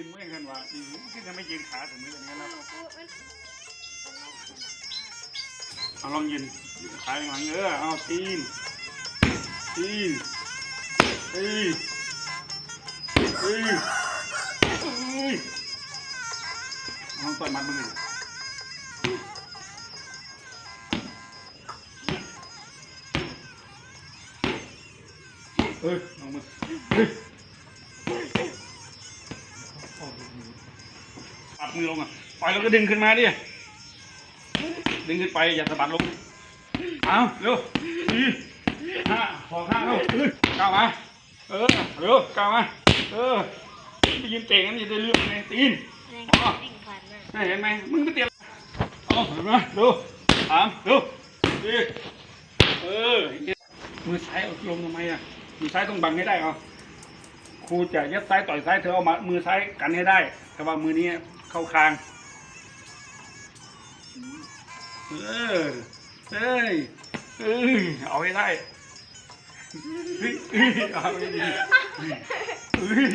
ยืนเมื่อยกันว่าจริงที่จะไม่ยืนขาถึงมือกันนี้แล้วเอาลองยืนขาอย่างเออเอาตีนตีนตีนตีนตีนลองต่อยมัดมือเฮ้ยลองมือเฮ้ย ปัดมือลงอะปล่อยแล้วก็ดึงขึ้นมาดิ ดึงขึ้นไปอย่าสะบัดลง เอาเร็วสี่ห้าสองห้าเร็วเอ้ยก้าวมา เออ เร็วก้าวมา เออไปยืนเตะกันอย่าได้เรื่องเลยตีนได้เห็นไหมมึงก็เตะเอาเห็นไหมดูสามดูสี่เออ มือซ้ายเอาลงทำไมอะ มือซ้ายต้องบังให้ได้เอาครูจะยัดซ้ายต่อยซ้ายเธอเอามามือซ้ายกันให้ได้ แต่ว่ามือนี้ เข้าคาง เออเอ้ยเอ้ยเอาให้ได้เฮ้ยเอ้ยเอาให้ดีเฮ้ย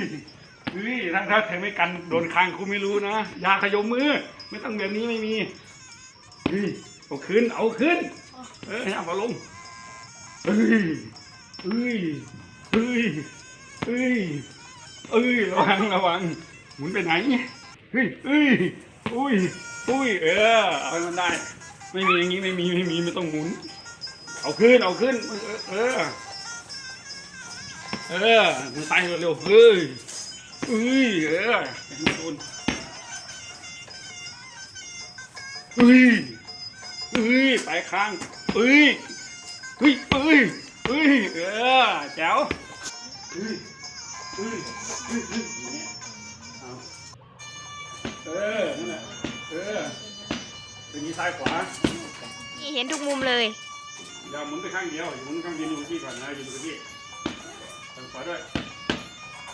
เฮ้ยถ้าถ้าเธอไม่กันโดนคางครูไม่รู้นะยาขยมมือ ไม่ต้องแบบนี้ไม่มีเฮ้ยเอาขึ้นเอาขึ้น เอ้ยเอาลงเอ้ยเอ้ยเอ้ยเอ้ยเอ้ยระวังระวังหมุนไปไหน เฮ้ยเฮ้ยอุ้ยอุ้ยเออเอาให้มันได้ ไม่มีอย่างนี้ไม่มีไม่มีไม่ต้องหมุน เอาขึ้นเอาขึ้น เออ เออมันตายเร็วๆเฮ้ยเฮ้ยเออให้มันโดนเฮ้ยเฮ้ยไปข้างเฮ้ยเฮ้ยเฮ้ยเฮ้ยเออแจ๋วเฮ้ยเฮ้ยเฮ้ยเอ้ยเอา เออ นั่นแหละ เออเป็นนี้ซ้ายขวา นี่เห็นทุกมุมเลย อย่าหมุนไปข้างเดียวอย่าหมุนข้างเดียวอยู่กับที่ก่อนนะอยู่กับที่ทางขวาด้วย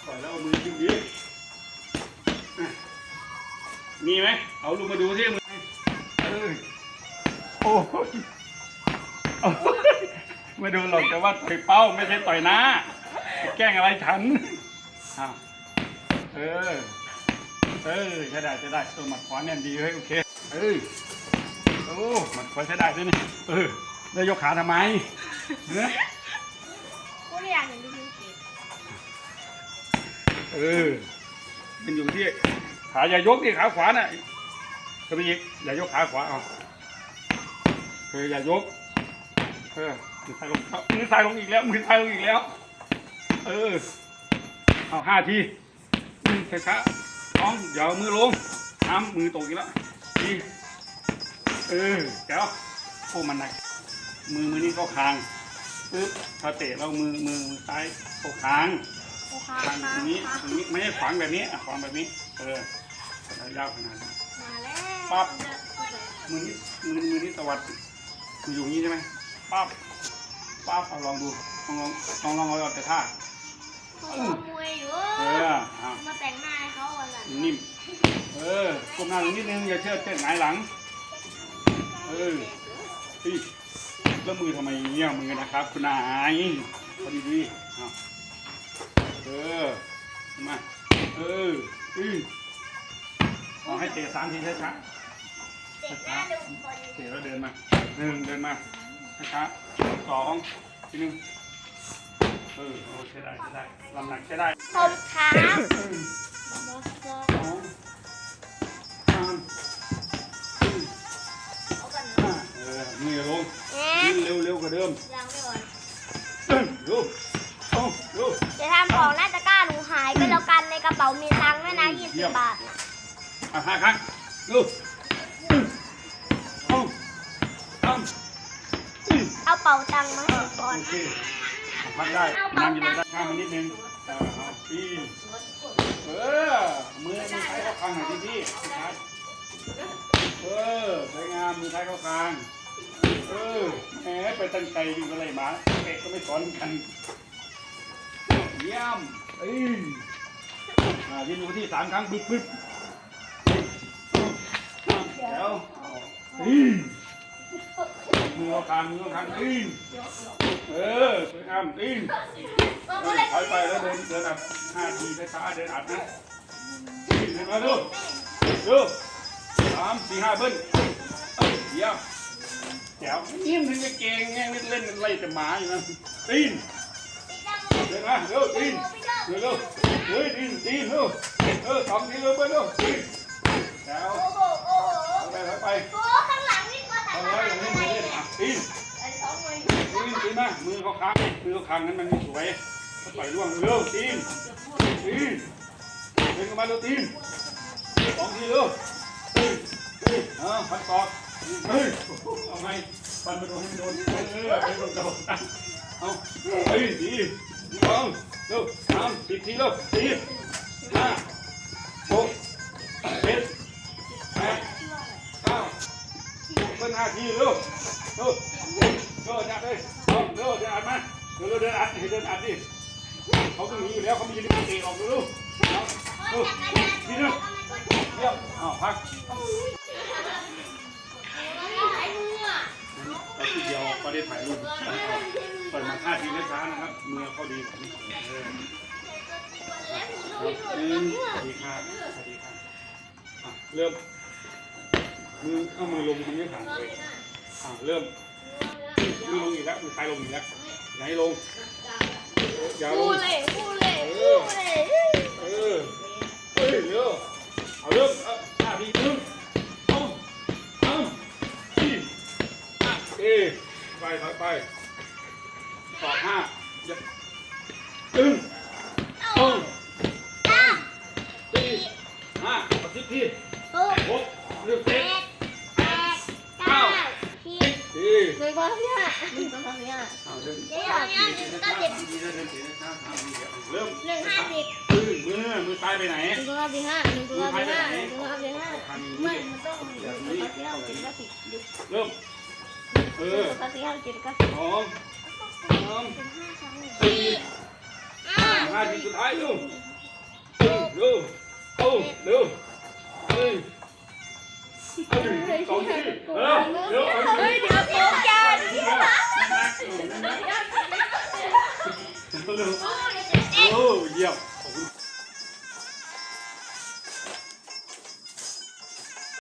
ปล่อยแล้วเอามือขึ้นดีอะมีไหม เอาลูกมาดูที่มือเออโอ้ยโอ้ยไม่ดูหรอกแต่ว่าต่อยเป้าไม่ใช่ต่อยหน้าจะแกล้งอะไรฉัน อ้าว เออ เออใช้ได้ใช้ได้ตัวหมัดขวาแน่นดีเฮ้ยโอเค เออโอ้หมัดขวาใช้ได้ด้วยนี่เออแล้วยกขาทำไมเนื้อกูไม่อยากเห็นดูพิเศษเออมันอยู่ที่ขาอย่ายกที่ขาขวาน่ะเธอไปอีกอย่ายกขาขวาเอาเอออย่ายกเออมือซ้ายลงเอามือซ้ายลงอีกแล้วมือซ้ายลงอีกแล้ว เออเอาห้าทีหนึ่งช้าๆ สองอย่าเอามือลงน้ำมือตกอีกแล้วทีเออเจ้าโอ้มันหนักมือมือนี้เข้าคางปึ๊บพอเตะแล้วมือมือมือซ้ายเข้าคางโอ้ค่ะทางตรงนี้ตรงนี้ไม่ใช่ขวางแบบนี้อะขวางแบบนี้ เออยาวขนาดนี้มาแล้วปั๊บมือนี้มือมือนี้ตวัดมืออยู่อย่างนี้ใช่ไหมปั๊บปั๊บเอาลองดูลองลองลองลองเอาแต่ท่า เขาขโมยอยู่เออเอามาแต่งหน้าให้เขาวันละนิ่ม เออก้มหน้าลงนิดนึงอย่าเชิดเชิดหงายหลัง เออเฮ้ยแล้วมือทำไมเงี้ยมือนะครับ คุณนายพอดีดีๆเอาเออ มา เอออือเอาให้เตะสามทีช้าๆเด็กหน้าดูคนเตะแล้วเดินมาหนึ่งเดินมาช้าๆสองทีหนึ่ง เออโอใช้ได้ใช้ได้ลำหนักใช้ได้ผมขาหนึ่งสองสามสี่เอากันห้าเออมือลงวิ่งเร็วเร็วกว่าเดิมยังไม่ก่อนดูเอาดูจะทำของน่าจะกล้าหนูหายไปแล้วกันในกระเป๋ามีตังค์ด้วยนะยี่สิบบาทอะห้าครั้งดูเอาทำอืมเอาเป๋าตังค์มาให้ก่อน โอเค พักได้น้ำอยู่เลยด้านข้างมันนิดนึงต่เอาปีนเออมือมือซ้ายเข้าคางหน่อยที่ที่เออสวยงามมือซ้ายเข้าคางเออแหมไปตั้งใจวิ่งอะไรมาเตะก็ไม่สอนกันเยี่ยมเอ้ยอ่ายืนอยู่ที่สามครั้งปึ๊บปึ๊บเดี๋ยวอืมมือเข้าคางมือเข้าคางอืม เออสวยงามอืมก็เอไม่อได้ถอยไปแล้วเดินเดินอัดห้าทีช้าๆเดินอัดนะมาดูดูสามสี่ห้าเบิ้ลเอ้ยเดี๋ยวแจ๋วนี่มันจะเก่งไงเล่นไล่แต่หมาอยู่นะตีนเดินมาเร็วตีนเร็วเร็วเฮ้ยตีนตีนเร็วเออสองทีเร็วเบิ้ลเร็วตีนแจ๋วโอ้โหโอ้โหไปไปไปโอ้ข้างหลังนี่มาแต่เอาละไว้อย่างนี้มือเล่นอะตีน มือเขาค้างมือเขาค้างนั้นมันไม่สวยเขาปล่อยร่วงเร็วตีนตีนเดินกันมาเร็วตีนสองทีเร็วตีนตีนเออพันตอกเฮ้ยเอาไงฟันไปโดนโดนเออไปโดนโดนเอาเฮ้ยดีเอาเร็วสามสิบทีเร็วสี่ห้าหกเจ็ดแปดเก้าเป็นห้าทีเร็วเร็วเร็วจับเลยเอาเร็วเดินอัดมาเร็วเดินอัดเดินอัดดิเขาต้องหนีอยู่แล้วเขาไม่ยืนในเตะออกเร็วเร็วทีนึงเยี่ยมเอาพักไอ้มืออะไปทีเดียวก็ได้ถ่ายรูปเปิดมาท่าทีช้านะครับเมื่อเขาดีกว่านี้หนึ่งสวัสดีค่ะสวัสดีค่ะเริ่มมือเอามือลงตรงนี้ผ่านเลยอะเริ่ม มือลงอีกแล้วมือซ้ายลงอีกแล้วอย่าให้ลงอย่าลพูงดเลยพูดเลยพูดเลย เออเฮ้ยเร็วเอาเริ่มเอาท่าดีหนึ่งเอาเอาสี่ห้าเอไปไปไปสองห้าอย่าตึงเอาตึงเก้าสี่ห้าเอาสิบทีหกหกเลือกเจ็เจ็ด สี่หนึ่งสองสามสี่ห้าหนึ่งสองสามสี่ห้าเดี๋ยวอย่างนี้หนึ่งเก้าสิบดีนะเดินเสียนะช้าช้าเริ่มหนึ่งห้าสิบมือมือมือซ้ายไปไหนหนึ่งสองสามสี่ห้าหนึ่งสองสามสี่ห้าหนึ่งสองสามสี่ห้าไม่มันต้องหนึ่งสองสามสี่ห้าหกเจ็ดเก้าสิบหยุดเริ่มเอหนึ่งอสองสามสี่ห้าหกเจ็ดเก้าสิบสองสามสี่ห้าห้าทีสุดท้ายเร็วเร็วเร็วเอาเร็วเฮ้ยเอาดิสองทีเ